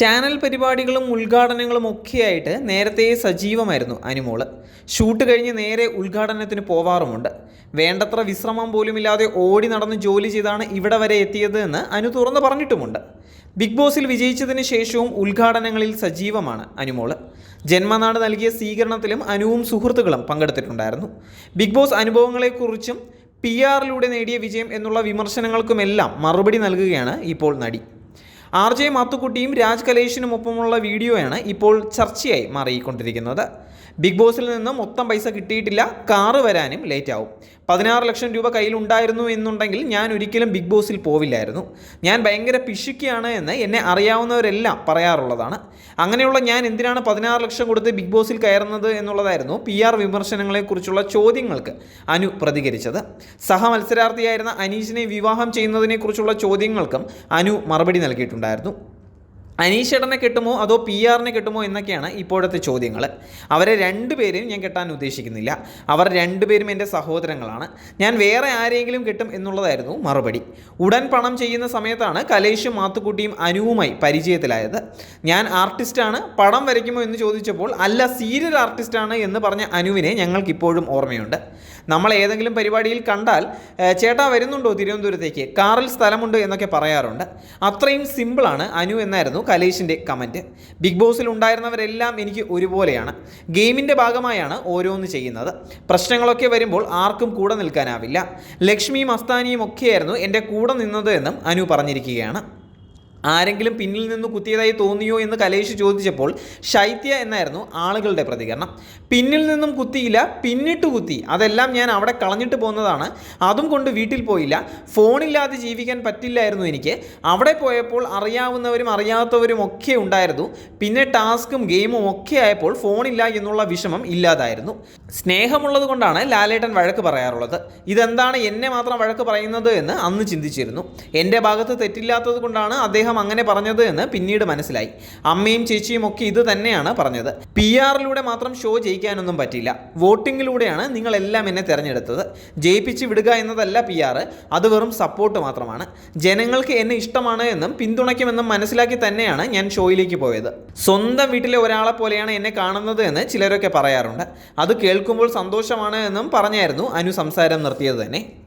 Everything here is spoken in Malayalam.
ചാനൽ പരിപാടികളും ഉദ്ഘാടനങ്ങളും ഒക്കെയായിട്ട് നേരത്തെ സജീവമായിരുന്നു അനുമോൾ. ഷൂട്ട് കഴിഞ്ഞ് നേരെ ഉദ്ഘാടനത്തിന് പോവാറുമുണ്ട്. വേണ്ടത്ര വിശ്രമം പോലുമില്ലാതെ ഓടി നടന്ന് ജോലി ചെയ്താണ് ഇവിടെ വരെ എത്തിയത് എന്ന് അനു തുറന്നു പറഞ്ഞിട്ടുമുണ്ട്. ബിഗ് ബോസിൽ വിജയിച്ചതിന് ശേഷവും ഉദ്ഘാടനങ്ങളിൽ സജീവമാണ് അനുമോൾ. ജന്മനാട് നൽകിയ സ്വീകരണത്തിലും അനുവും സുഹൃത്തുക്കളും പങ്കെടുത്തിട്ടുണ്ടായിരുന്നു. ബിഗ് ബോസ് അനുഭവങ്ങളെക്കുറിച്ചും പി ആറിലൂടെ നേടിയ വിജയം എന്നുള്ള വിമർശനങ്ങൾക്കുമെല്ലാം മറുപടി നൽകുകയാണ് ഇപ്പോൾ നടി. ആർ ജെ മാത്തുക്കുട്ടിയും രാജ് കലേഷിനുമൊപ്പമുള്ള വീഡിയോയാണ് ഇപ്പോൾ ചർച്ചയായി മാറിക്കൊണ്ടിരിക്കുന്നത്. ബിഗ് ബോസിൽ നിന്ന് മൊത്തം പൈസ കിട്ടിയിട്ടില്ല കാറ് വരാനും ലേറ്റ് ആവും പതിനാറ് ലക്ഷം രൂപ കയ്യിലുണ്ടായിരുന്നു എന്നുണ്ടെങ്കിൽ ഞാൻ ഒരിക്കലും ബിഗ് ബോസിൽ പോവില്ലായിരുന്നു. ഞാൻ ഭയങ്കര പിശുക്കിയാണ് എന്ന് എന്നെ അറിയാവുന്നവരെല്ലാം പറയാറുള്ളതാണ്. അങ്ങനെയുള്ള ഞാൻ എന്തിനാണ് പതിനാറ് ലക്ഷം കൊടുത്ത് ബിഗ് ബോസിൽ കയറുന്നത് എന്നുള്ളതായിരുന്നു പി ആർ വിമർശനങ്ങളെക്കുറിച്ചുള്ള ചോദ്യങ്ങൾക്ക് അനു പ്രതികരിച്ചത്. സഹമത്സരാർത്ഥിയായിരുന്ന അനീഷിനെ വിവാഹം ചെയ്യുന്നതിനെക്കുറിച്ചുള്ള ചോദ്യങ്ങൾക്കും അനു മറുപടി നൽകിയിട്ടുണ്ടായിരുന്നു അനീഷേട്ടനെ കിട്ടുമോ അതോ പി ആറിനെ കിട്ടുമോ എന്നൊക്കെയാണ് ഇപ്പോഴത്തെ ചോദ്യങ്ങൾ. അവരെ രണ്ടുപേരെയും ഞാൻ കെട്ടാൻ ഉദ്ദേശിക്കുന്നില്ല. അവർ രണ്ടുപേരും എന്റെ സഹോദരങ്ങളാണ്. ഞാൻ വേറെ ആരെങ്കിലും കിട്ടും എന്നുള്ളതായിരുന്നു മറുപടി. ഉടൻ പണം ചെയ്യുന്ന സമയത്താണ് കലേഷും മാത്തുക്കുട്ടിയും അനുവുമായി പരിചയത്തിലായത്. ഞാൻ ആർട്ടിസ്റ്റാണ് പടം വരയ്ക്കുമോ എന്ന് ചോദിച്ചപ്പോൾ അല്ല സീരിയൽ ആർട്ടിസ്റ്റാണ് എന്ന് പറഞ്ഞ അനുവിനെ ഞങ്ങൾക്കിപ്പോഴും ഓർമ്മയുണ്ട്. നമ്മൾ ഏതെങ്കിലും പരിപാടിയിൽ കണ്ടാൽ ചേട്ടാ വരുന്നുണ്ടോ തിരുവനന്തപുരത്തേക്ക്? കാറിൽ സ്ഥലമുണ്ട് എന്നൊക്കെ പറയാറുണ്ട്. അത്രയും സിമ്പിളാണ് അനു എന്നായിരുന്നു കലേഷിന്റെ കമന്റ്. ബിഗ് ബോസിൽ ഉണ്ടായിരുന്നവരെല്ലാം എനിക്ക് ഒരുപോലെയാണ്. ഗെയിമിന്റെ ഭാഗമായാണ് ഓരോന്ന് ചെയ്യുന്നത്. പ്രശ്നങ്ങളൊക്കെ വരുമ്പോൾ ആർക്കും കൂടെ നിൽക്കാനാവില്ല. ലക്ഷ്മിയും അസ്താനിയും ഒക്കെയായിരുന്നു എന്റെ കൂടെ നിന്നത് എന്നും അനു പറഞ്ഞിരിക്കുകയാണ്. ആരെങ്കിലും പിന്നിൽ നിന്ന് കുത്തിയതായി തോന്നിയോ എന്ന് കലേഷ് ചോദിച്ചപ്പോൾ ശൈത്യ എന്നായിരുന്നു ആളുകളുടെ പ്രതികരണം. പിന്നിൽ നിന്നും കുത്തിയില്ല പിന്നിട്ട് കുത്തി. അതെല്ലാം ഞാൻ അവിടെ കളഞ്ഞിട്ട് പോകുന്നതാണ് അതും കൊണ്ട് വീട്ടിൽ പോയില്ല. ഫോണില്ലാതെ ജീവിക്കാൻ പറ്റില്ലായിരുന്നു എനിക്ക്. അവിടെ പോയപ്പോൾ അറിയാവുന്നവരും അറിയാത്തവരും ഒക്കെ ഉണ്ടായിരുന്നു. പിന്നെ ടാസ്കും ഗെയിമും ഒക്കെ ആയപ്പോൾ ഫോണില്ല എന്നുള്ള വിഷമം ഇല്ലാതായിരുന്നു. സ്നേഹമുള്ളത് കൊണ്ടാണ് ലാലേട്ടൻ വഴക്ക് പറയാറുള്ളത്. ഇതെന്താണ് എന്നെ മാത്രം വഴക്ക് പറയുന്നത് എന്ന് അന്ന് ചിന്തിച്ചിരുന്നു. എന്റെ ഭാഗത്ത് തെറ്റില്ലാത്തത് കൊണ്ടാണ് അദ്ദേഹം അങ്ങനെ പറഞ്ഞത് എന്ന് പിന്നീട് മനസ്സിലായി. അമ്മയും ചേച്ചിയും ഒക്കെ ഇത് തന്നെയാണ് പറഞ്ഞത്. പി ആറിലൂടെ മാത്രം ഷോ ജയിക്കാനൊന്നും പറ്റില്ല വോട്ടിങ്ങിലൂടെയാണ് നിങ്ങളെല്ലാം എന്നെ തിരഞ്ഞെടുത്തത്. ജയിപ്പിച്ച് വിടുക എന്നതല്ല പി ആറ് അത് വെറും സപ്പോർട്ട് മാത്രമാണ്. ജനങ്ങൾക്ക് എന്നെ ഇഷ്ടമാണ് എന്നും പിന്തുണയ്ക്കുമെന്നും മനസ്സിലാക്കി തന്നെയാണ് ഞാൻ ഷോയിലേക്ക് പോയത്. സ്വന്തം വീട്ടിലെ ഒരാളെ പോലെയാണ് എന്നെ കാണുന്നത് എന്ന് ചിലരൊക്കെ പറയാറുണ്ട്. അത് കേൾക്കുമ്പോൾ സന്തോഷമാണ് എന്നും പറഞ്ഞായിരുന്നു അനു സംസാരം നിർത്തിയത് തന്നെ.